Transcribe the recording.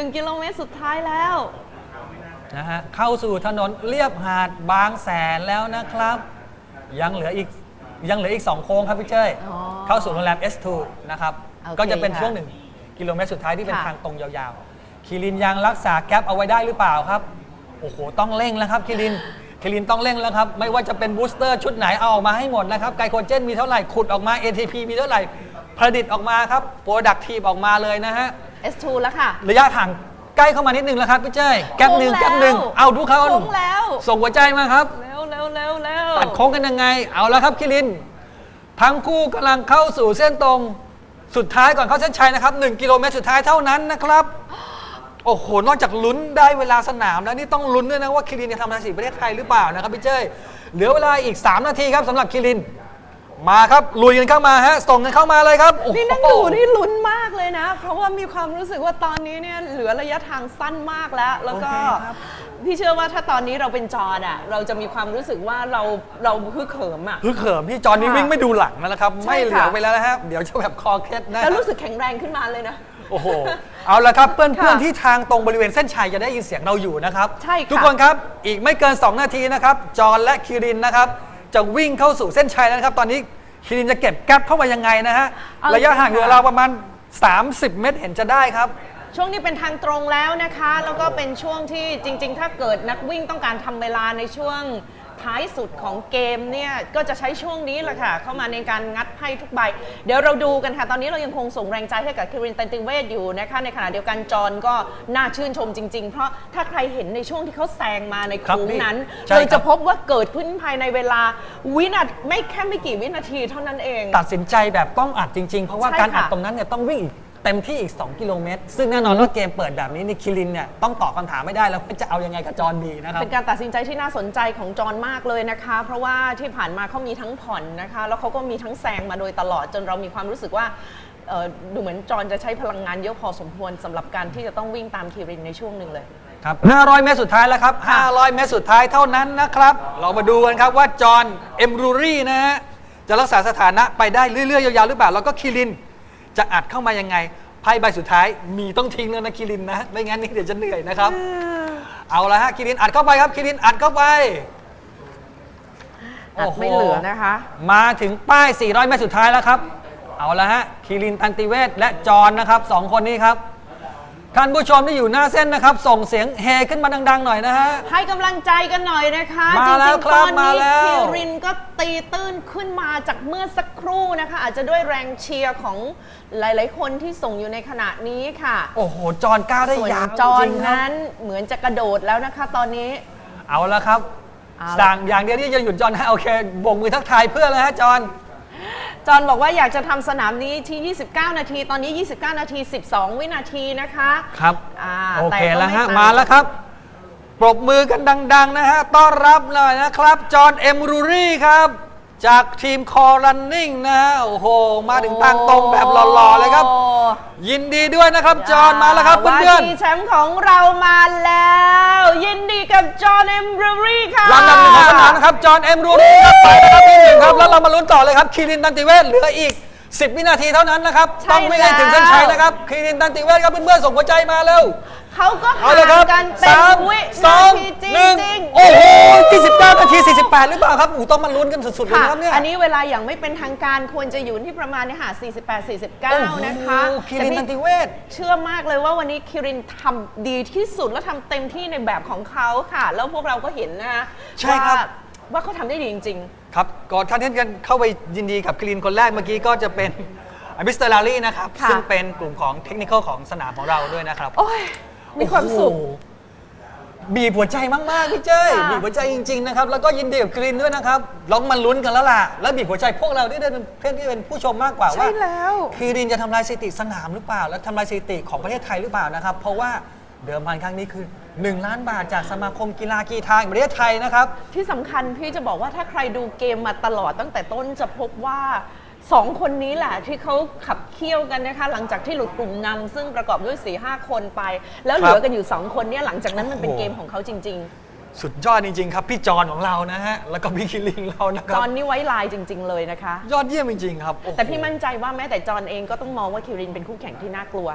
1 กิโลเมตรสุดท้ายแล้ว นะฮะเข้าสู่ถนนเรียบหาดบางแสนแล้วนะครับ ยังเหลืออีกยังเหลืออีก 2 โค้งครับพี่เจ้ยอ๋อเข้าสู่โรงแรม S2 นะครับ โอเคก็จะเป็นค่ะช่วงหนึ่งกิโลเมตรสุดท้ายที่เป็นค่ะ ทางตรงยาวๆคิรินยังรักษาแกลบเอาไว้ได้หรือเปล่าครับ โอ้โห ต้องเร่งแล้วครับคิรินคิรินต้องเร่งแล้วครับ ไม่ว่าจะเป็นบูสเตอร์ชุดไหนเอาออกมาให้หมดนะครับไกลโคเจนมีเท่าไหร่ขุดออกมา ATP มีเท่าไหร่ ผลิตออกมาครับโปรดักทีฟออกมาเลยนะฮะ S2 แล้วค่ะ ระยะห่างใกล้เข้ามานิดนึงแล้วครับพี่เจ้ยแก๊ปหนึ่งโค้งแก๊ปหนึ่งแล้วเอาดูเขาโค้งแล้ว ส่งหัวใจมาครับเร็วเร็วเร็วเร็วตัดโค้งกันยังไง เอาแล้วครับคิริน ทั้งคู่กำลังเข้าสู่เส้นตรงสุดท้ายก่อนเข้าเส้นชัยนะครับ1กิโลเมตรสุดท้ายเท่านั้นนะครับโอ้โห นอกจากลุ้นได้เวลาสนามแล้วนี่ต้องลุ้นด้วยนะว่าคิรินจะทำลายสถิติประเทศไทยหรือเปล่านะครับพี่เจ้ยเหลือเวลาอีก 3 นาทีครับสำหรับคิริน มาครับลุยกันเข้ามาฮะส่งกันเข้ามาเลยครับโอ้โหนี่นั่งดูนี่ลุ้นมากเลยนะ เพราะว่ามีความรู้สึกว่าตอนนี้เนี่ยเหลือระยะทางสั้นมากแล้ว แล้วก็โอเคครับพี่เชื่อว่าถ้าตอนนี้เราเป็นจอร์ดอะเราจะมีความรู้สึกว่าเราเราฮึกเหิมอะ ฮึกเหิมพี่จอนนี่ค่ะวิ่งไม่ดูหลังแล้วนะครับ ใช่ไม่เหลือค่ะไปแล้วนะครับเดี๋ยวจะแบบคอเคล็ดนะคแล้รัวบ รู้สึกแข็งแรงขึ้นมาเลยนะ โอ้โห เอาละครับเพื่อนค่ะเพื่อนที่ทางตรงบริเวณเส้นชัยจะได้ยินเสียงเราอยู่นะครับ ใช่ค่ะ ทุกคนครับ อีกไม่เกิน 2 นาทีนะครับ จอห์นและคิรินนะครับ จะวิ่งเข้าสู่เส้นชัยแล้วนะครับ ตอนนี้ คิรินจะเก็บแก๊ปเข้ามายังไงนะฮะระยะห่างเหลือเราประมาณ 30 เมตรเห็นจะได้ครับ ช่วงนี้เป็นทางตรงแล้วนะคะ แล้วก็เป็นช่วงที่จริง ๆ ถ้าเกิดนักวิ่งต้องการทำเวลาในช่วง ท้ายสุดของเกมเนี่ยก็จะใช้ช่วงนี้แหละค่ะ เข้ามาในการงัดไพ่ทุกใบ เดี๋ยวเราดูกันค่ะ ตอนนี้เรายังคงส่งแรงใจให้กับคิรินตันติเวทอยู่นะคะ ในขณะเดียวกันจอห์นก็น่าชื่นชมจริง ๆ เพราะถ้าใครเห็นในช่วงที่เขาแซงมาในครับโค้งพี่นั้นใช่เราครัจะบพบว่าเกิดขึ้นภายในเวลาวินาทีไม่แค่ไม่กี่วินาทีเท่านั้นเอง ตัดสินใจแบบต้องอัดจริง ๆ เพราะว่าใช่การอัดค่ะตรงนั้นเนี่ยต้องวิ่งอีก เต็มที่อีก 2 กิโลเมตร ซึ่งแน่นอนว่าเกมเปิดแบบนี้นี่คิรินเนี่ยต้องตอบคำถามไม่ได้แล้วว่าจะเอายังไงกับจอห์นดีนะครับเป็นการตัดสินใจที่น่าสนใจของจอห์นมากเลยนะคะ เพราะว่าที่ผ่านมาเขามีทั้งผ่อนนะคะ แล้วเขาก็มีทั้งแซงมาโดยตลอดจนเรามีความรู้สึกว่าเอ่อดูเหมือนจอห์นจะใช้พลังงานเยอะพอสมควรสำหรับการที่จะต้องวิ่งตามคิรินในช่วงหนึ่งเลยครับ 500 เมตรสุดท้ายแล้วครับค่ะ500 เมตรสุดท้ายเท่านั้นนะครับ เรามาดูกันครับว่าจอห์นเอ็มรูรี่นะฮะจะรักษาสถานะไปได้เรื่อยๆ ยาวๆ หรือเปล่า แล้วก็คิริน จะอัดเข้ามายังไงไพ่ใบสุดท้ายมีต้องทิ้งแล้วนะคิรินนะไม่งั้นนี่เดี๋ยวจะเหนื่อยนะครับ เอาละฮะคิรินอัดเข้าไปครับคิรินอัดเข้าไปอัดโอ้โหไม่เหลือนะคะ มาถึงป้าย 400เมตรสุดท้ายแล้วครับ เอาละฮะคิรินตันติเวศและจอห์นนะครับสองคนนี้ครับ ท่านผู้ชมที่อยู่หน้าเส้นนะครับ ส่งเสียงเฮขึ้นมาดัง ๆ หน่อยนะฮะ ให้กำลังใจกันหน่อยนะคะ มาจแล้ริวงคๆ รัตบอนมานี้แล้ว คิรินก็ตีตื้นขึ้นมาจากเมื่อสักครู่นะคะ อาจจะด้วยแรงเชียร์ของหลายๆ คนที่ส่งอยู่ในขณะนี้ค่ะ โอ้โห จอห์นก้าวได้ส่วนยาวจอจห์รินงๆครับ นั้นเหมือนจะกระโดดแล้วนะคะ ตอนนี้ เอาละครับเอาละ สั่งอย่างเดียวที่จะหยุดจอห์นให้โอเคโบกมือทักทายเพื่อนเลยฮะจอห์น จอห์นบอกว่าอยากจะทำสนามนี้ที่ 29 นาที ตอนนี้ 29 นาที 12 วินาทีนะคะครับอ่าโอเคต่ก็แล้วฮะไต่ง มาแล้วครับ ปรบมือกันดัง ๆ นะฮะ ต้อนรับหน่อยนะครับ จอห์นเอมรูรี่ครับ จากทีมคอรันนิ่งนะฮะ โอ้โห มาถึงทางตรงแบบหล่อ ๆ เลยครับโอ้ยินดีด้วยนะครับ จอห์นมาแล้วครับเพื่อนว่าที่แชมป์ของเรามาแล้ว ยินดีกับจอห์นเอมบรูรี่ค่ะๆลำดับหนึ่งของสนามนะครับ จอห์นเอมรูรี่ครับไปแล้วครับที่หนึ่งครับ แล้วเรามาลุ้นต่อเลยครับ คีรินตันติเวศเหลืออีก 10 วินาทีเท่านั้นนะครับ ใช่ต้องวิ่งให้ถึงเส้นชัยนะครับ คีรินตันติเวศครับเพื่อนๆส่งหัวใจมาเร็ว เขาก็เอาห่าเลยครังบกันเป็นสามวิสนาองทีจหนึ่งริงๆ โอ้โหที่19นาที 48 หรือเปล่าครับอูต้องมาลุ้นกันสุดๆเลยค่ะนะครับเนี่ย อันนี้เวลาอย่างไม่เป็นทางการควรจะอยู่ที่ประมาณเนี่ยค่ะ48โอ้โห49 นะคะคีรินตันติเวศเชื่อมากเลยว่าวันนี้คิรินทำดีที่สุดและทำเต็มที่ในแบบของเขาค่ะ แล้วพวกเราก็เห็นนะคะใช่ครับ ว่าว่าเขาทำได้ดีจริง ครับก่อนท่านที่กันเข้าไปยินดีกับคลีนคนแรกเมื่อกี้ก็จะเป็นมิสเตอร์ลารี่นะครับ ค่ะ ซึ่งเป็นกลุ่มของเทคนิคของสนามของเราด้วยนะครับ ๆ โอ้ย มีความสุข โอ้โหบีบหัวใจมากๆพี่เจ้ยค่ะ บีบหัวใจจริงๆนะครับแล้วก็ยินดีกับคลีนด้วยนะครับลองมาลุ้นกันแล้วล่ะแล้วบีบหัวใจพวกเราที่ได้เป็นเพื่อนที่เป็นผู้ชมมากกว่าว่า ใช่แล้วคลีนจะทำลายสถิติสนามหรือเปล่า และทำลายสถิติของประเทศไทยหรือเปล่านะครับ เพราะว่าเดิมพันครั้งนี้คือ 1 ล้านบาทจากสมาคมกีฬากีฬาแห่งประเทศไทยนะครับ ที่สำคัญพี่จะบอกว่าถ้าใครดูเกมมาตลอดตั้งแต่ต้นจะพบว่า สองคนนี้แหละที่เขาขับเคี่ยวกันนะคะ หลังจากที่หลุดกลุ่มนำซึ่งประกอบด้วย4ีหคนไป แล้วเหลือกันอยู่2คนเนี่ยหลังจากนั้นมันเป็นโอ้โหเกมของเขาจริงสุดยอดจริงๆครับ พี่จอนของเรานะฮะ แล้วก็พี่คิริงเรานะคๆจรับ อนนี่ไว้ลายจริง ๆ เลยนะคะ ยอดเยี่ยมจริงๆครับโอ้โห แต่พี่มั่นใจว่าแม้แต่จอนเองก็ต้องมองว่าคิรินเป็นคู่แข่งที่น่ากลัว